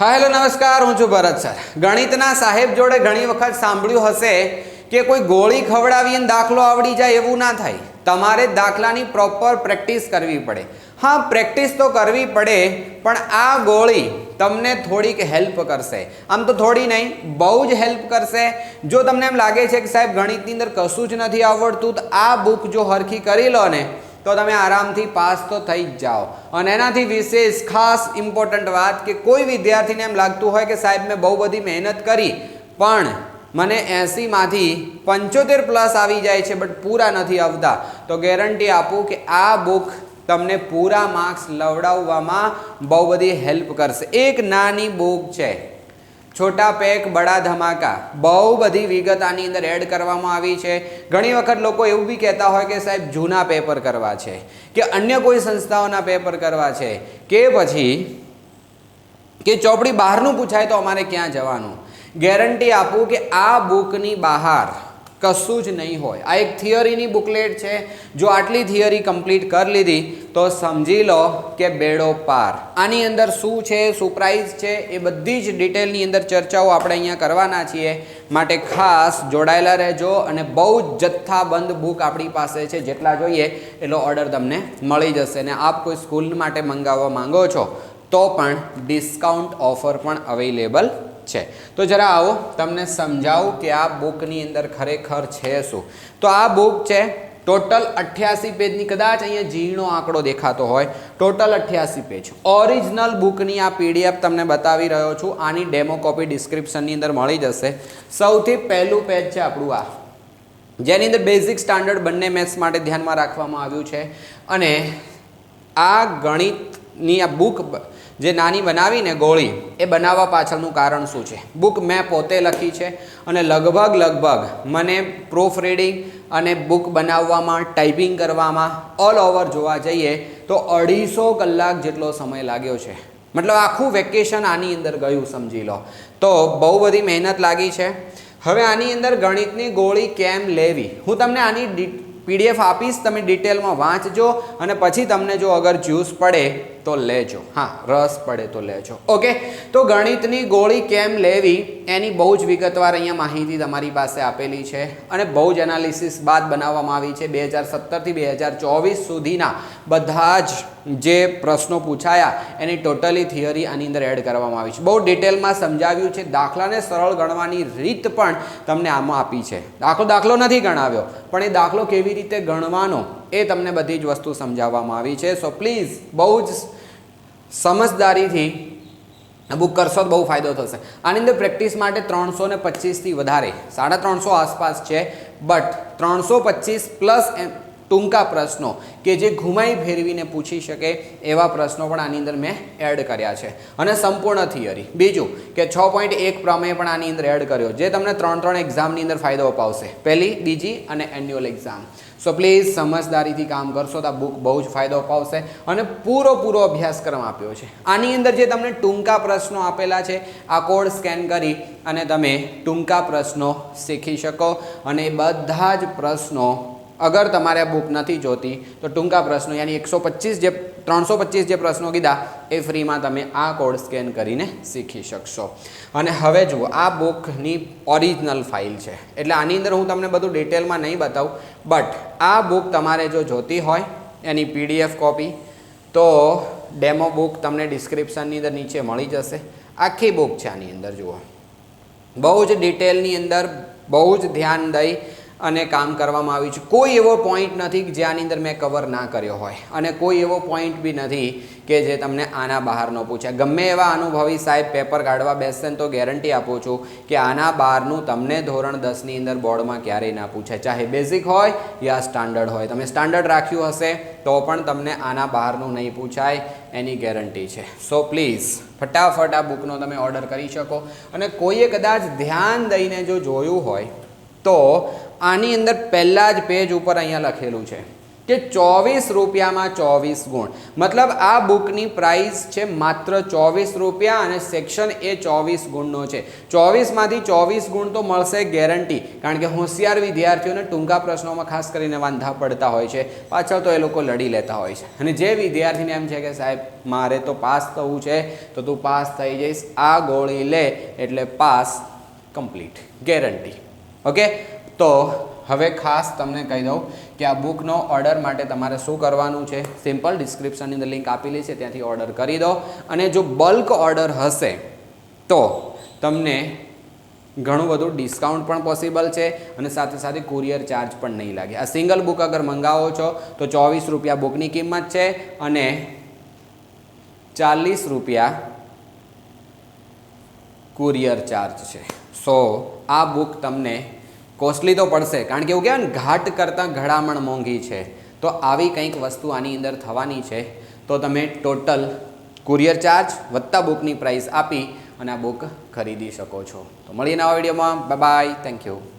હા, હેલો, નમસ્કાર. હું છું ભરત સર. ગણિતના સાહેબ જોડે ઘણી વખત સાંભળ્યું હશે કે કોઈ ગોળી ખવડાવીને દાખલો આવડી જાય એવું ના થાય. તમારે દાખલાની પ્રોપર પ્રેક્ટિસ કરવી પડે. હા પ્રેક્ટિસ તો કરવી પડે, પણ આ ગોળી તમને થોડીક હેલ્પ કરશે. આમ તો થોડી નહીં, બહુ જ હેલ્પ કરશે. જો તમને એમ લાગે છે કે સાહેબ ગણિતની અંદર કશું જ નથી આવડતું, તો આ બુક જો હરખી કરી લો ને તો તમે આરામથી પાસ તો થઈ જ જાઓ. અને એનાથી વિશેષ ખાસ ઇમ્પોર્ટન્ટ વાત કે કોઈ વિદ્યાર્થીને એમ લાગતું હોય કે સાહેબ મેં બહુ બધી મહેનત કરી, પણ મને એંસીમાંથી પંચોતેર પ્લસ આવી જાય છે બટ પૂરા નથી આવતા. તો ગેરંટી આપું કે આ બુક તમને પૂરા માર્ક્સ લવડાવવામાં બહુ બધી હેલ્પ કરશે. એક નાની બુક છે. છોટા પેક, બડા ધમાકા. બહુ બધી વિગત આની અંદર એડ કરવામાં આવી છે. ઘણી વખત લોકો એવું બી કહેતા હોય કે સાહેબ, જૂના પેપર કરવા છે કે અન્ય કોઈ સંસ્થાઓના પેપર કરવા છે. કે પછી, કે ચોપડી બહારનું પૂછાય તો અમારે ક્યાં જવાનું? ગેરંટી આપું કે આ બુકની બહાર કશું જ નહીં હોય. આ એક થિયરીની બુકલેટ છે. જો આટલી થિયરી કમ્પ્લીટ કરી લીધી, તો સમજી લો કે બેડો પાર. આની અંદર શું છે, શું પ્રાઇઝ છે, એ બધી જ ડિટેલની અંદર ચર્ચાઓ આપણે અહીંયા કરવાના છીએ. માટે ખાસ જોડાયેલા રહેજો અને બહુ જ જથ્થાબંધ બુક આપણી પાસે છે. જેટલા જોઈએ એટલો ઓર્ડર તમને મળી જશે અને આપ કોઈ સ્કૂલ માટે મંગાવવા માંગો છો, તો પણ ડિસ્કાઉન્ટ ઓફર પણ અવેલેબલ છે. તો જરા આવો, તમને સમજાવું કે આ બુકની અંદર ખરેખર છે શું. તો આ બુક છે, ટોટલ અઠ્યાસી પેજની, કદાચ અહીંયા ઝીણો આંકડો દેખાતો હોય, ટોટલ અઠ્યાસી પેજ. ઓરિજિનલ બુકની આ પીડીએફ તમને બતાવી રહ્યો છું, આની ડેમો કોપી ડિસ્ક્રિપ્શનની અંદર મળી જશે. સૌથી પહેલું પેજ છે આપણું આ. જેની અંદર બેઝિક સ્ટાન્ડર્ડ બંને મેથ્સ માટે ધ્યાનમાં રાખવામાં આવ્યું છે. અને આ ગણિતની આ બુક જે નાની બનાવીને ગોળી, એ બનાવવા પાછળનું કારણ શું છે? બુક મેં પોતે લખી છે અને લગભગ લગભગ મને પ્રૂફ રીડિંગ અને બુક બનાવવામાં ટાઈપિંગ કરવામાં ઓલ ઓવર જોવા જઈએ તો અઢીસો કલાક જેટલો સમય લાગ્યો છે. મતલબ આખું વેકેશન આની અંદર ગયું, સમજી લો. તો બહુ બધી મહેનત લાગી છે. હવે આની અંદર ગણિતની ગોળી કેમ લેવી? હું તમને આની પીડીએફ આપીશ, તમે ડિટેલમાં વાંચજો અને પછી તમને જો અગર જ્યુસ પડે તો લેજો. હા, રસ પડે તો લેજો. ઓકે તો ગણિતની ગોળી કેમ લેવી? એની બહુ જ વિગતવાર અહીંયા માહિતી તમારી પાસે આપેલી છે અને બહુ જ એનાલિસિસ બાદ બનાવવામાં આવી છે. બે હજાર સત્તરથી બે હજાર ચોવીસ સુધીના બધા જ જે પ્રશ્નો પૂછાયા, એની ટોટલી થિયરી આની અંદર એડ કરવામાં આવી છે. બહુ ડિટેલમાં સમજાવ્યું છે. દાખલાને સરળ ગણવાની રીત પણ તમને આમાં આપી છે. દાખલો દાખલો નથી ગણાવ્યો, પણ એ દાખલો કેવી રીતે ગણવાનો એ તમને બધી જ વસ્તુ સમજાવવામાં આવી છે. સો પ્લીઝ બહુ જ સમજદારીથી બુક કરશો તો બહુ ફાયદો થશે. આની અંદર પ્રેક્ટિસ માટે ત્રણસો ને પચીસથી વધારે, સાડા ત્રણસો આસપાસ છે, બટ ત્રણસો પચીસ પ્લસ ટૂંકા પ્રશ્નો કે જે ઘુમાઈ ફેરવીને પૂછી શકે એવા પ્રશ્નો પણ આની અંદર મેં એડ કર્યા છે. અને સંપૂર્ણ થિયરી બીજું કે છ પોઈન્ટ એક પ્રમેય પણ આની અંદર એડ કર્યો. જે તમને ત્રણ ત્રણ એક્ઝામની અંદર ફાયદો અપાવશે. પહેલી, બીજી અને એન્યુઅલ એક્ઝામ સો પ્લીઝ સમજદારીથી કામ કરશો તો આ બુક બહુ જ ફાયદો અપાવશે અને પૂરો પૂરો અભ્યાસક્રમ આપ્યો છે. આની અંદર જે તમને ટૂંકા પ્રશ્નો આપેલા છે, આ કોડ સ્કેન કરી અને તમે ટૂંકા પ્રશ્નો શીખી શકો અને બધા જ પ્રશ્નો અગર તમારે આ બુક નથી જોતી, તો ટૂંકા પ્રશ્નો યાની એકસો પચીસ જે, ત્રણસો પચીસ જે પ્રશ્નો કીધા, એ ફ્રીમાં તમે આ કોડ સ્કેન કરીને શીખી શકશો. અને હવે જુઓ, આ બુકની ઓરિજિનલ ફાઇલ છે. એટલે આની અંદર હું તમને બધું ડિટેલમાં નહીં બતાવું બટ આ બુક તમારે જો જોતી હોય, એની પીડીએફ કોપી તો ડેમો બુક તમને ડિસ્ક્રિપ્શનની અંદર નીચે મળી જશે. આખી બુક છે આની અંદર, જુઓ. બહુ જ ડિટેલની અંદર બહુ જ ધ્યાન દઈ અને કામ કરવામાં આવ્યું છે. કોઈ એવો પોઈન્ટ નથી જે આની અંદર મેં કવર ના કર્યો હોય. અને કોઈ એવો પોઈન્ટ બી નથી કે જે તમને આના બહારનો પૂછે. ગમે એવા અનુભવી સાહેબ પેપર કાઢવા બેસશે ને તો ગેરંટી આપું છું કે આના બહારનું તમને ધોરણ દસની અંદર બોર્ડમાં ક્યારેય ના પૂછે. ચાહે બેઝિક હોય યા સ્ટાન્ડર્ડ હોય. તમે સ્ટાન્ડર્ડ રાખ્યું હશે તો પણ તમને આના બહારનું નહીં પૂછાય એની ગેરંટી છે. સો પ્લીઝ ફટાફટ આ બુકનો તમે ઓર્ડર કરી શકો. અને કોઈએ કદાચ ધ્યાન દઈને જો જોયું હોય તો આની અંદર પહેલાં જ પેજ ઉપર અહીંયા લખેલું છે કે ચોવીસ રૂપિયામાં ચોવીસ ગુણ. મતલબ આ બુકની પ્રાઇસ છે માત્ર ચોવીસ રૂપિયા અને સેક્શન એ ચોવીસ ગુણનો છે. ચોવીસમાંથી ચોવીસ ગુણ તો મળશે ગેરંટી કારણ કે હોશિયાર વિદ્યાર્થીઓને ટૂંકા પ્રશ્નોમાં ખાસ કરીને વાંધા પડતા હોય છે. પાછળ તો એ લોકો લડી લેતા હોય છે. અને જે વિદ્યાર્થીને એમ છે કે સાહેબ, મારે તો પાસ થવું છે, તો તું પાસ થઈ જઈશ. આ ગોળી લે એટલે પાસ કમ્પ્લીટ. ગેરંટી ઓકે તો હવે ખાસ તમને કહી દઉં કે આ બુકનો ઓર્ડર માટે તમારે શું કરવાનું છે? સિમ્પલ ડિસ્ક્રિપ્શનની અંદર લિંક આપેલી છે, ત્યાંથી ઓર્ડર કરી દો. અને જો બલ્ક ઓર્ડર હશે, તો તમને ઘણું બધું ડિસ્કાઉન્ટ પણ પોસિબલ છે અને સાથે સાથે કુરિયર ચાર્જ પણ નહીં લાગે. આ સિંગલ બુક અગર મંગાવો છો, તો ચોવીસ રૂપિયા બુકની કિંમત છે અને ચાલીસ રૂપિયા કુરિયર ચાર્જ છે. સો આ બુક તમને કોસ્ટલી તો પડશે, કારણ કે એવું કહેવાય ને, ઘાટ કરતાં ઘડામણ મોંઘી છે. તો આવી કંઈક વસ્તુ આની અંદર થવાની છે. તો તમે ટોટલ કુરિયર ચાર્જ વત્તા બુકની પ્રાઇસ આપી અને આ બુક ખરીદી શકો છો. તો મળીએ નવા વિડીયોમાં. Bye thank you